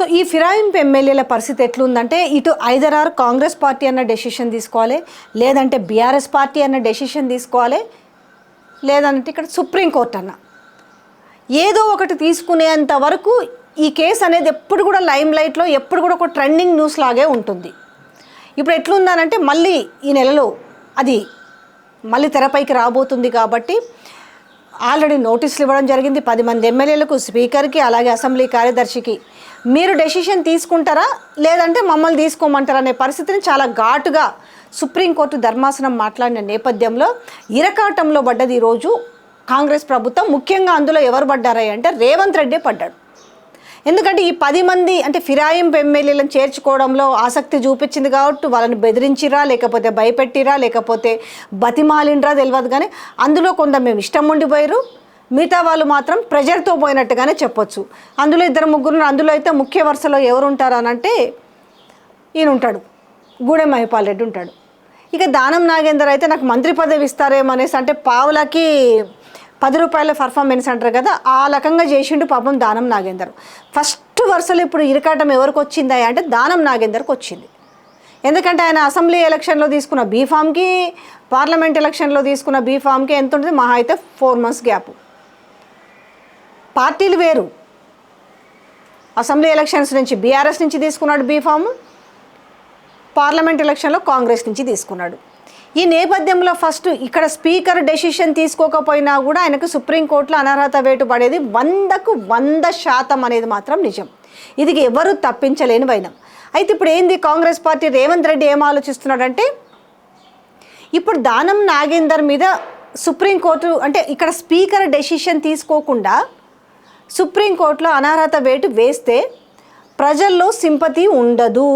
So ఈ ఫిరాయింపు ఎమ్మెల్యేల పరిస్థితి ఎట్లుందంటే ఇటు ఐదర్ ఆర్ కాంగ్రెస్ పార్టీ అన్న డెసిషన్ తీసుకోవాలి లేదంటే బీఆర్ఎస్ పార్టీ అన్న డెసిషన్ తీసుకోవాలి లేదంటే ఇక్కడ సుప్రీంకోర్టు అన్న. ఏదో ఒకటి తీసుకునేంత వరకు ఈ కేసు అనేది ఎప్పుడు కూడా లైమ్ లైట్లో ఎప్పుడు కూడా ఒక ట్రెండింగ్ న్యూస్ లాగే ఉంటుంది. ఇప్పుడు ఎట్లుందనంటే మళ్ళీ ఈ నెలలో అది మళ్ళీ తెరపైకి రాబోతుంది కాబట్టి ఆల్రెడీ నోటీసులు ఇవ్వడం జరిగింది. పది మంది ఎమ్మెల్యేలకు స్పీకర్కి అలాగే అసెంబ్లీ కార్యదర్శికి. మీరు డెసిషన్ తీసుకుంటారా? లేదంటే మమ్మల్ని తీసుకోమంటారా అనే పరిస్థితిని చాలా ఘాటుగా సుప్రీంకోర్టు ధర్మాసనం మాట్లాడిన నేపథ్యంలో ఇరకాటంలో పడ్డది ఈరోజు కాంగ్రెస్ ప్రభుత్వం. ముఖ్యంగా అందులో ఎవరు పడ్డారా అంటే రేవంత్ రెడ్డి పడ్డాడు. ఎందుకంటే ఈ పది మంది అంటే ఫిరాయింపు ఎమ్మెల్యేలను చేర్చుకోవడంలో ఆసక్తి చూపించింది కాబట్టి వాళ్ళని బెదిరించిరా లేకపోతే భయపెట్టిరా లేకపోతే బతిమాలిండ్రా తెలియదు కానీ అందులో కొంత మేము ఇష్టం ఉండిపోయారు. మిగతా వాళ్ళు మాత్రం ప్రెజర్తో పోయినట్టుగానే చెప్పొచ్చు. అందులో ఇద్దరు ముగ్గురు అందులో అయితే ముఖ్య వరుసలో ఎవరు ఉంటారు అని అంటే ఈయన ఉంటాడు గూడెం మహిపాల్ రెడ్డి ఉంటాడు. ఇక దానం నాగేందర్ అయితే నాకు మంత్రి పదవి ఇస్తారేమో అనేసి అంటే పావులకి పది రూపాయల పర్ఫార్మెన్స్ అంటారు కదా ఆ రకంగా చేసిండు పాపం దానం నాగేందర్. ఫస్ట్ వరుసలో ఇప్పుడు ఇరకాటం ఎవరికి వచ్చిందా అంటే దానం నాగేందర్కి వచ్చింది. ఎందుకంటే ఆయన అసెంబ్లీ ఎలక్షన్లో తీసుకున్న బీఫామ్కి పార్లమెంట్ ఎలక్షన్లో తీసుకున్న బీఫామ్కి ఎంత ఉంటుంది? మహా అయితే ఫోర్ మంత్స్ గ్యాప్. పార్టీలు వేరు. అసెంబ్లీ ఎలక్షన్స్ నుంచి బీఆర్ఎస్ నుంచి తీసుకున్నాడు బీఫామ్ పార్లమెంట్ ఎలక్షన్లో కాంగ్రెస్ నుంచి తీసుకున్నాడు. ఈ నేపథ్యంలో ఫస్ట్ ఇక్కడ స్పీకర్ డెసిషన్ తీసుకోకపోయినా కూడా ఆయనకు సుప్రీంకోర్టులో అనర్హత వేటు పడేది వందకు వంద శాతం అనేది మాత్రం నిజం. ఇది ఎవరు తప్పించలేని వైనం. అయితే ఇప్పుడు ఏంది కాంగ్రెస్ పార్టీ రేవంత్ రెడ్డి ఏం ఆలోచిస్తున్నాడంటే ఇప్పుడు దానం నాగేందర్ మీద సుప్రీంకోర్టు అంటే ఇక్కడ స్పీకర్ డెసిషన్ తీసుకోకుండా సుప్రీంకోర్టులో అనర్హత వేటు వేస్తే ప్రజల్లో సింపతి ఉండదు.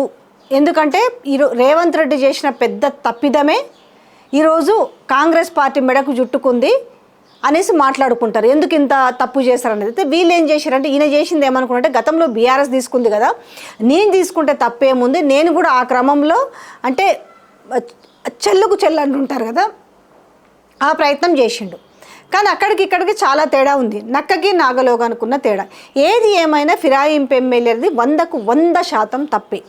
ఎందుకంటే ఈరో రేవంత్ రెడ్డి చేసిన పెద్ద తప్పిదమే. ఈరోజు కాంగ్రెస్ పార్టీ మెడకు జుట్టుకుంది అనేసి మాట్లాడుకుంటారు. ఎందుకు ఇంత తప్పు చేశారనేది. అయితే వీళ్ళు ఏం చేశారంటే ఈయన చేసింది ఏమనుకుంటే గతంలో బీఆర్ఎస్ తీసుకుంది కదా నేను తీసుకుంటే తప్పేముంది నేను కూడా ఆ క్రమంలో అంటే చెల్లుకు చెల్లు అంటుంటారు కదా ఆ ప్రయత్నం చేసిండు. కానీ అక్కడికి ఇక్కడికి చాలా తేడా ఉంది. నక్కకి నాగలోగా అనుకున్న తేడా. ఏది ఏమైనా ఫిరాయింపు ఎమ్మెల్యేది వందకు వంద శాతం తప్పే.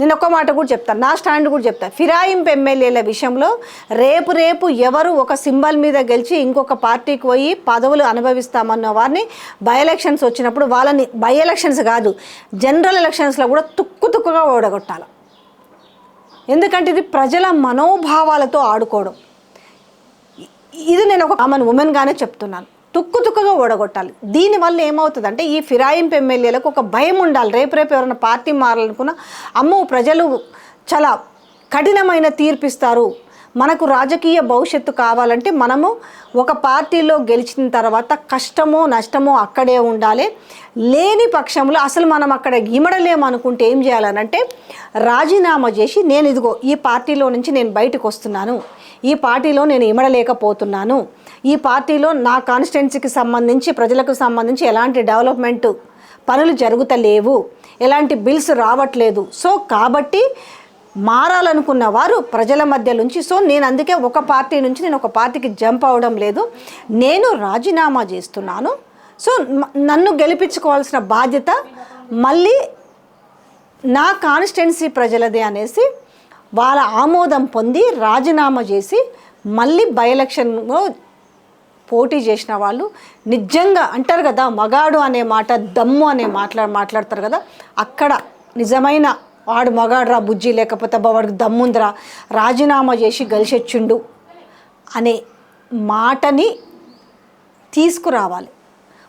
నేను ఒక్క మాట కూడా చెప్తాను నా స్టాండ్ కూడా చెప్తాను ఫిరాయింపు ఎమ్మెల్యేల విషయంలో రేపు రేపు ఎవరు ఒక సింబల్ మీద గెలిచి ఇంకొక పార్టీకి పోయి పదవులు అనుభవిస్తామన్న వారిని బై ఎలక్షన్స్ వచ్చినప్పుడు వాళ్ళని బై ఎలక్షన్స్ కాదు జనరల్ ఎలక్షన్స్లో కూడా తుక్కు తుక్కుగా ఓడగొట్టాలి. ఎందుకంటే ఇది ప్రజల మనోభావాలతో ఆడుకోవడం. ఇది నేను ఒక కామన్ ఉమెన్గానే చెప్తున్నాను. తుక్కు తుక్కుగా ఓడగొట్టాలి. దీనివల్ల ఏమవుతుందంటే ఈ ఫిరాయింపు ఎమ్మెల్యేలకు ఒక భయం ఉండాలి. రేపు రేపు ఎవరైనా పార్టీ మారాలనుకున్నా అమ్మో ప్రజలు చాలా కఠినమైన తీర్పిస్తారు. మనకు రాజకీయ భవిష్యత్తు కావాలంటే మనము ఒక పార్టీలో గెలిచిన తర్వాత కష్టమో నష్టమో అక్కడే ఉండాలి. లేని పక్షంలో అసలు మనం అక్కడ ఇమడలేము అనుకుంటే ఏం చేయాలనంటే రాజీనామా చేసి నేను ఇదిగో ఈ పార్టీలో నుంచి నేను బయటకు వస్తున్నాను. ఈ పార్టీలో నేను ఇమడలేకపోతున్నాను. ఈ పార్టీలో నా కాన్స్టిట్యున్సీకి సంబంధించి ప్రజలకు సంబంధించి ఎలాంటి డెవలప్మెంట్ పనులు జరుగుతలేవు. ఎలాంటి బిల్స్ రావట్లేదు. సో కాబట్టి మారాలనుకున్న వారు ప్రజల మధ్య నుంచి. సో నేను అందుకే ఒక పార్టీ నుంచి నేను ఒక పార్టీకి జంప్ అవడం లేదు. నేను రాజీనామా చేస్తున్నాను. సో నన్ను గెలిపించుకోవాల్సిన బాధ్యత మళ్ళీ నా కాన్స్టిట్యున్సీ ప్రజలదే అనేసి వాళ్ళ ఆమోదం పొంది రాజీనామా చేసి మళ్ళీ బై ఎలక్షన్లో పోటీ చేసిన వాళ్ళు నిజంగా అంటారు కదా మగాడు అనే మాట దమ్ము అనే మాట్లా మాట్లాడతారు కదా అక్కడ నిజమైన వాడు మగాడురా బుజ్జి లేకపోతే అబ్బా వాడికి దమ్ముందిరా. రాజీనామా చేసి గెలిచొచ్చిండు అనే మాటని తీసుకురావాలి.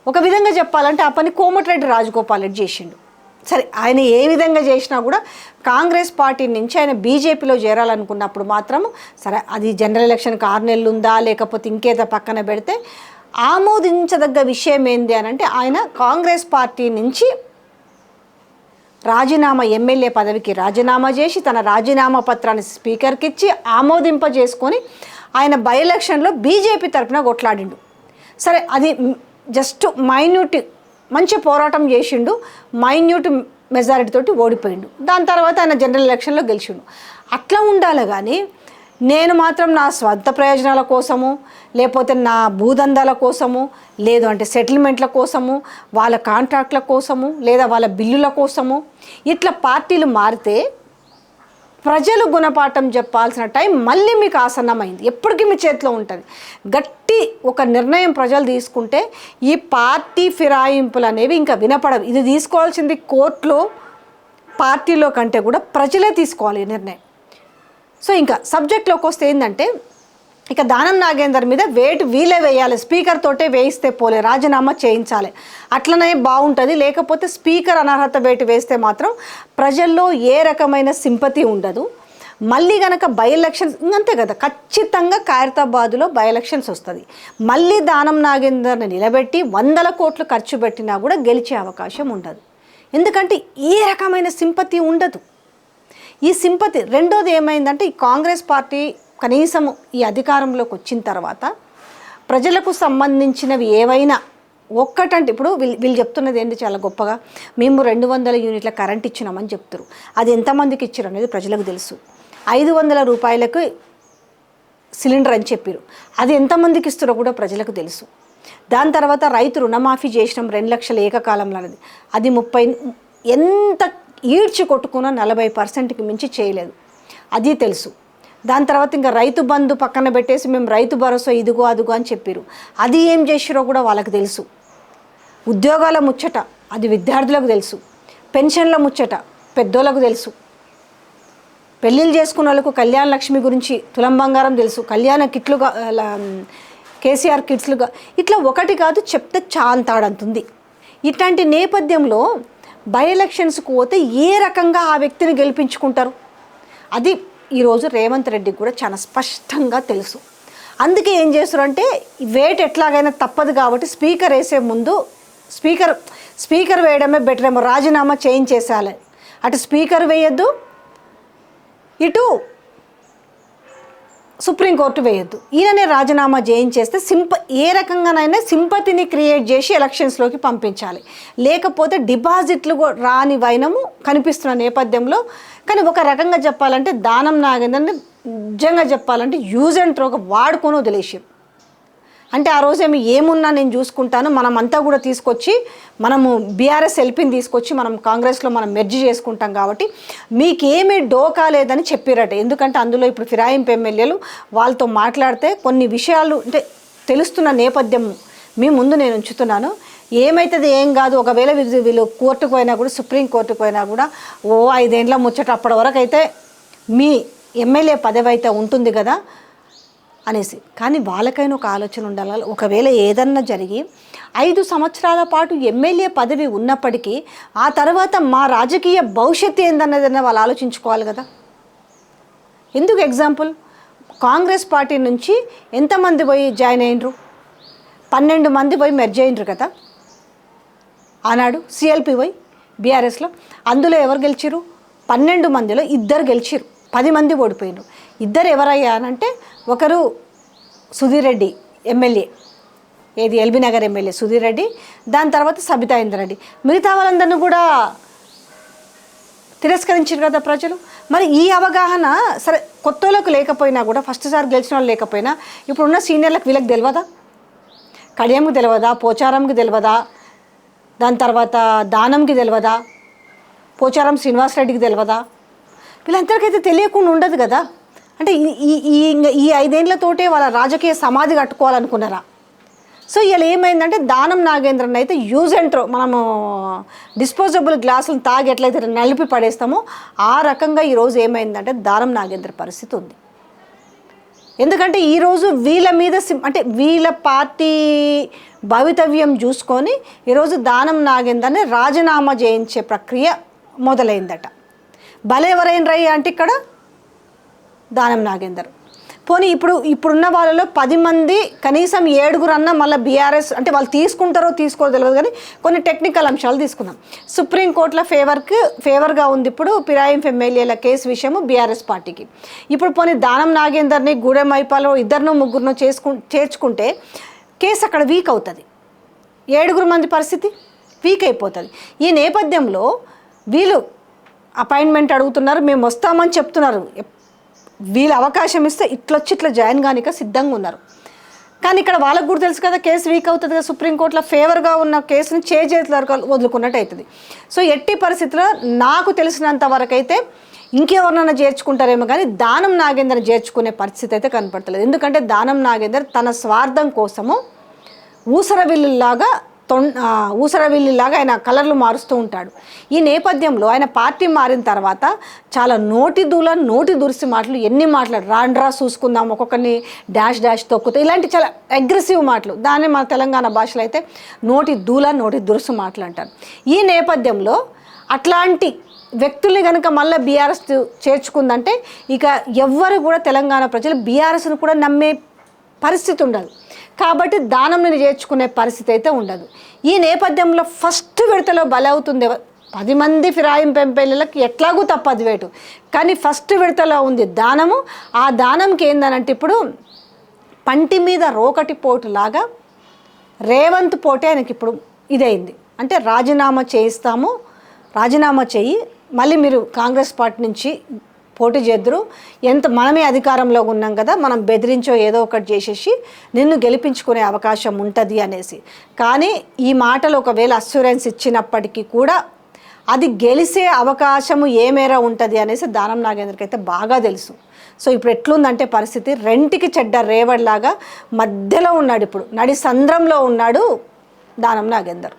ఒక విధంగా చెప్పాలంటే ఆ పని కోమటిరెడ్డి రాజగోపాల్ రెడ్డి చేసిండు. సరే ఆయన ఏ విధంగా చేసినా కూడా కాంగ్రెస్ పార్టీ నుంచి ఆయన బీజేపీలో చేరాలనుకున్నప్పుడు మాత్రం సరే అది జనరల్ ఎలక్షన్కి ఆరు నెలలు ఉందా లేకపోతే ఇంకేదో పక్కన పెడితే ఆమోదించదగ్గ విషయం ఏంది అని అంటే ఆయన కాంగ్రెస్ పార్టీ నుంచి రాజీనామా ఎమ్మెల్యే పదవికి రాజీనామా చేసి తన రాజీనామా పత్రాన్ని స్పీకర్కి ఇచ్చి ఆమోదింపజేసుకొని ఆయన బై ఎలక్షన్లో బీజేపీ తరపున కొట్లాడిండు. సరే అది జస్ట్ మైన్యూట్ మంచి పోరాటం చేసిండు మైన్యూట్ మెజారిటీ తోటి ఓడిపోయిండు. దాని తర్వాత ఆయన జనరల్ ఎలక్షన్లో గెలిచిండు. అట్లా ఉండాలి కానీ నేను మాత్రం నా స్వంత ప్రయోజనాల కోసము లేకపోతే నా భూదందాల కోసము లేదు అంటే సెటిల్మెంట్ల కోసము వాళ్ళ కాంట్రాక్ట్ల కోసము లేదా వాళ్ళ బిల్లుల కోసము ఇట్లా పార్టీలు మారితే ప్రజలు గుణపాఠం చెప్పాల్సిన టైం మళ్ళీ మీకు ఆసన్నమైంది. ఎప్పటికీ మీ చేతిలో ఉంటుంది. గట్టి ఒక నిర్ణయం ప్రజలు తీసుకుంటే ఈ పార్టీ ఫిరాయింపులు అనేవి ఇంకా వినపడవు. ఇది తీసుకోవాల్సింది కోర్టులో పార్టీలో కంటే కూడా ప్రజలే తీసుకోవాలి ఈ నిర్ణయం. సో ఇంకా సబ్జెక్ట్లోకి వస్తే ఏంటంటే ఇక దానం నాగేందర్ మీద వేటు వీలే వేయాలి స్పీకర్ తోటే వేయిస్తే పోలే రాజీనామా చేయించాలి. అట్లనే బాగుంటుంది లేకపోతే స్పీకర్ అనర్హత వేటు వేస్తే మాత్రం ప్రజల్లో ఏ రకమైన సింపతి ఉండదు. మళ్ళీ కనుక బై ఎలక్షన్స్ అంతే కదా ఖచ్చితంగా ఖైరతాబాదులో బై ఎలక్షన్స్ వస్తుంది. మళ్ళీ దానం నాగేందర్ని నిలబెట్టి వందల కోట్లు ఖర్చు పెట్టినా కూడా గెలిచే అవకాశం ఉండదు. ఎందుకంటే ఏ రకమైన సింపతి ఉండదు. ఈ సింపతి రెండోది ఏమైందంటే ఈ కాంగ్రెస్ పార్టీ కనీసం ఈ అధికారంలోకి వచ్చిన తర్వాత ప్రజలకు సంబంధించినవి ఏవైనా ఒక్కటంటే ఇప్పుడు వీళ్ళు వీళ్ళు చెప్తున్నది ఏంటి చాలా గొప్పగా మేము రెండు వందల యూనిట్ల కరెంట్ ఇచ్చినామని చెప్తారు అది ఎంతమందికి ఇచ్చారు అనేది ప్రజలకు తెలుసు. ఐదు వందల రూపాయలకు సిలిండర్ అని చెప్పారు అది ఎంతమందికి ఇస్తారో కూడా ప్రజలకు తెలుసు. దాని తర్వాత రైతు రుణమాఫీ చేసినాం రెండు లక్షల ఏకకాలంలో అనేది. అది ముప్పై ఎంత ఈడ్చి కొట్టుకున్న నలభై పర్సెంట్కి మించి చేయలేదు. అది తెలుసు. దాని తర్వాత ఇంకా రైతు బంధు పక్కన పెట్టేసి మేము రైతు భరోసా ఇదిగో అదిగో అని చెప్పారు అది ఏం చేసిరో కూడా వాళ్ళకి తెలుసు. ఉద్యోగాల ముచ్చట అది విద్యార్థులకు తెలుసు. పెన్షన్ల ముచ్చట పెద్దోళ్ళకు తెలుసు. పెళ్ళిళ్ళు చేసుకున్న వాళ్ళకు కళ్యాణ లక్ష్మి గురించి తులం బంగారం తెలుసు. కళ్యాణ కిట్లుగా అలా, కేసీఆర్ కిట్స్లుగా ఇట్లా ఒకటి కాదు చెప్తే చాంతాడంతుంది. ఇట్లాంటి నేపథ్యంలో బై ఎలక్షన్స్కి పోతే ఏ రకంగా ఆ వ్యక్తిని గెలిపించుకుంటారు? అది ఈరోజు రేవంత్ రెడ్డికి కూడా చాలా స్పష్టంగా తెలుసు. అందుకే ఏం చేస్తారంటే వేట్ ఎట్లాగైనా తప్పదు కాబట్టి స్పీకర్ వేసే ముందు స్పీకర్ స్పీకర్ వేయడమే బెటర్ ఏమో రాజీనామా చేయించేసేయాలి. అటు స్పీకర్ వేయద్దు ఇటు సుప్రీంకోర్టు వేయొద్దు. ఈయననే రాజీనామా చేయించేస్తే సింప ఏ రకంగానైనా సింపతిని క్రియేట్ చేసి ఎలక్షన్స్లోకి పంపించాలి. లేకపోతే డిపాజిట్లు రాని వైనము కనిపిస్తున్న నేపథ్యంలో కానీ ఒక రకంగా చెప్పాలంటే దానం నాగేందని నిజంగా చెప్పాలంటే యూజ్ అండ్ త్రోగా వాడుకొని వదిలేసారు అంటే ఆ రోజు ఏమి ఏమున్నా నేను చూసుకుంటాను. మనం అంతా కూడా తీసుకొచ్చి మనము బీఆర్ఎస్ ఎల్పిని తీసుకొచ్చి మనం కాంగ్రెస్లో మనం మెర్జీ చేసుకుంటాం కాబట్టి మీకేమీ డోకా లేదని చెప్పారట. ఎందుకంటే అందులో ఇప్పుడు ఫిరాయింపు ఎమ్మెల్యేలు వాళ్ళతో మాట్లాడితే కొన్ని విషయాలు అంటే తెలుస్తున్న నేపథ్యం మీ ముందు నేను ఉంచుతున్నాను. ఏమైతుంది ఏం కాదు. ఒకవేళ వీళ్ళు వీళ్ళు కోర్టుకు పోయినా కూడా సుప్రీం కోర్టుకు పోయినా కూడా ఓ ఐదేండ్ల ముచ్చట అప్పటి వరకు అయితే మీ ఎమ్మెల్యే పదవి అయితే ఉంటుంది కదా. అనేసి. కానీ వాళ్ళకైనా ఒక ఆలోచన ఉండాలి. ఒకవేళ ఏదన్నా జరిగి ఐదు సంవత్సరాల పాటు ఎమ్మెల్యే పదవి ఉన్నప్పటికీ ఆ తర్వాత మా రాజకీయ భవిష్యత్తు ఏందన్నదన్న వాళ్ళు ఆలోచించుకోవాలి కదా. ఎందుకు ఎగ్జాంపుల్? కాంగ్రెస్ పార్టీ నుంచి ఎంతమంది పోయి జాయిన్ అయినరు? పన్నెండు మంది పోయి మెర్జ్ అయినరు కదా. ఆనాడు సిఎల్పి పోయి బీఆర్ఎస్లో అందులో ఎవరు గెలిచిరు పన్నెండు మందిలో ఇద్దరు గెలిచిరు పది మంది ఓడిపోయినారు ఇద్దరు ఎవరయ్యా అనంటే ఒకరు సుధీర్ రెడ్డి ఎమ్మెల్యే ఏది ఎల్బీ నగర్ ఎమ్మెల్యే సుధీర్ రెడ్డి దాని తర్వాత సబితా ఇందర్ రెడ్డి. మిగతా వాళ్ళందరినీ కూడా తిరస్కరించారు కదా ప్రజలు. మరి ఈ అవగాహన సరే కొత్తలోకి లేకపోయినా కూడా ఫస్ట్ సార్ గెలిచిన వాళ్ళు లేకపోయినా ఇప్పుడున్న సీనియర్లకు వీళ్ళకి తెలియదా కడియంకి తెలియదా పోచారంకి తెలియదా దాని తర్వాత దానంకి తెలియదా పోచారం శ్రీనివాసరెడ్డికి తెలియదా వీళ్ళందరికైతే తెలియకుండా ఉండదు కదా. అంటే ఈ ఈ- ఈ ఈ ఐదేళ్ళతోటే వాళ్ళ రాజకీయ సమాధి కట్టుకోవాలనుకున్నారా? సో ఇలా ఏమైందంటే దానం నాగేంద్రన్ అయితే యూజ్ అండ్ త్రో మనము డిస్పోజబుల్ గ్లాసులు తాగి ఎట్లయితే నలిపి పడేస్తామో ఆ రకంగా ఈరోజు ఏమైందంటే దానం నాగేంద్ర పరిస్థితి ఉంది. ఎందుకంటే ఈరోజు వీళ్ళ మీద అంటే వీళ్ళ పార్టీ భవితవ్యం చూసుకొని ఈరోజు దానం నాగేంద్రని రాజీనామా చేయించే ప్రక్రియ మొదలైందట. భలే రై అంటే ఇక్కడ దానం నాగేందర్. పోనీ ఇప్పుడు ఇప్పుడున్న వాళ్ళలో పది మంది కనీసం ఏడుగురు అన్న మళ్ళీ బీఆర్ఎస్ అంటే వాళ్ళు తీసుకుంటారో తీసుకోరో తెలియదు కానీ కొన్ని టెక్నికల్ అంశాలు తీసుకుందాం. సుప్రీంకోర్టులో ఫేవర్కి ఫేవర్గా ఉంది ఇప్పుడు పిరాయింఫ్ ఎమ్మెల్యేల కేసు విషయము బీఆర్ఎస్ పార్టీకి. ఇప్పుడు పోనీ దానం నాగేందర్ని గూడెం మైపాలో ఇద్దరినో ముగ్గురునో చేసుకు చేర్చుకుంటే కేసు అక్కడ వీక్ అవుతుంది. ఏడుగురు మంది పరిస్థితి వీక్ అయిపోతుంది. ఈ నేపథ్యంలో వీళ్ళు అపాయింట్మెంట్ అడుగుతున్నారు మేము వస్తామని చెప్తున్నారు. వీళ్ళు అవకాశం ఇస్తే ఇట్లొచ్చి ఇట్లా జాయిన్ కానిక సిద్ధంగా ఉన్నారు. కానీ ఇక్కడ వాళ్ళకు కూడా తెలుసు కదా కేసు వీక్ అవుతుంది కదా సుప్రీంకోర్టులో ఫేవర్గా ఉన్న కేసుని చేతుల వరకు వదులుకున్నట్టు అవుతుంది సో ఎట్టి పరిస్థితుల్లో నాకు తెలిసినంత వరకైతే ఇంకెవరినైనా చేర్చుకుంటారేమో కానీ దానం నాగేందర్ చేర్చుకునే పరిస్థితి అయితే కనపడతలేదు. ఎందుకంటే దానం నాగేందర్ తన స్వార్థం కోసము ఊసరవిల్లులాగా తొం ఆ, ఆయన కలర్లు మారుస్తూ ఉంటాడు. ఈ నేపథ్యంలో ఆయన పార్టీ మారిన తర్వాత చాలా నోటి దూల నోటి దురిసి మాటలు ఎన్ని మాటలు రాండ్రా చూసుకుందాం ఒక్కొక్కరిని డాష్ డాష్ తొక్కుతాయి ఇలాంటి చాలా అగ్రెసివ్ మాటలు దాన్ని మన తెలంగాణ భాషలో అయితే నోటి దూల నోటి దురుసు మాటలు అంటారు. ఈ నేపథ్యంలో అట్లాంటి వ్యక్తుల్ని కనుక మళ్ళీ బీఆర్ఎస్ చేర్చుకుందంటే ఇక ఎవ్వరు కూడా తెలంగాణ ప్రజలు బీఆర్ఎస్ను కూడా నమ్మే పరిస్థితి ఉండదు. కాబట్టి దానంని చేర్చుకునే పరిస్థితి అయితే ఉండదు. ఈ నేపథ్యంలో ఫస్ట్ విడతలో బలవుతుంది పది మంది ఫిరాయిం పెంపెళ్ళకి ఎట్లాగూ తప్పదు వేటు. కానీ ఫస్ట్ విడతలో ఉంది దానము. ఆ దానంకి ఏందనంటే ఇప్పుడు పంటి మీద రోకటి పోటు లాగా రేవంత్ పోటే ఆయనకి ఇప్పుడు ఇదైంది. అంటే రాజీనామా చేయిస్తాము రాజీనామా చేయి మళ్ళీ మీరు కాంగ్రెస్ పార్టీ నుంచి పోటీ చేద్దరు. ఎంత మనమే అధికారంలో ఉన్నాం కదా మనం బెదిరించో ఏదో ఒకటి చేసేసి నిన్ను గెలిపించుకునే అవకాశం ఉంటుంది అనేసి. కానీ ఈ మాటలు ఒకవేళ అస్యూరెన్స్ ఇచ్చినప్పటికీ కూడా అది గెలిసే అవకాశము ఏ మేర ఉంటుంది అనేసి దానం నాగేంద్రకి అయితే బాగా తెలుసు. సో ఇప్పుడు ఎట్లుందంటే పరిస్థితి రెంటికి చెడ్డ రేవడిలాగా మధ్యలో ఉన్నాడు ఇప్పుడు. నడి సంద్రంలో ఉన్నాడు దానం నాగేందర్.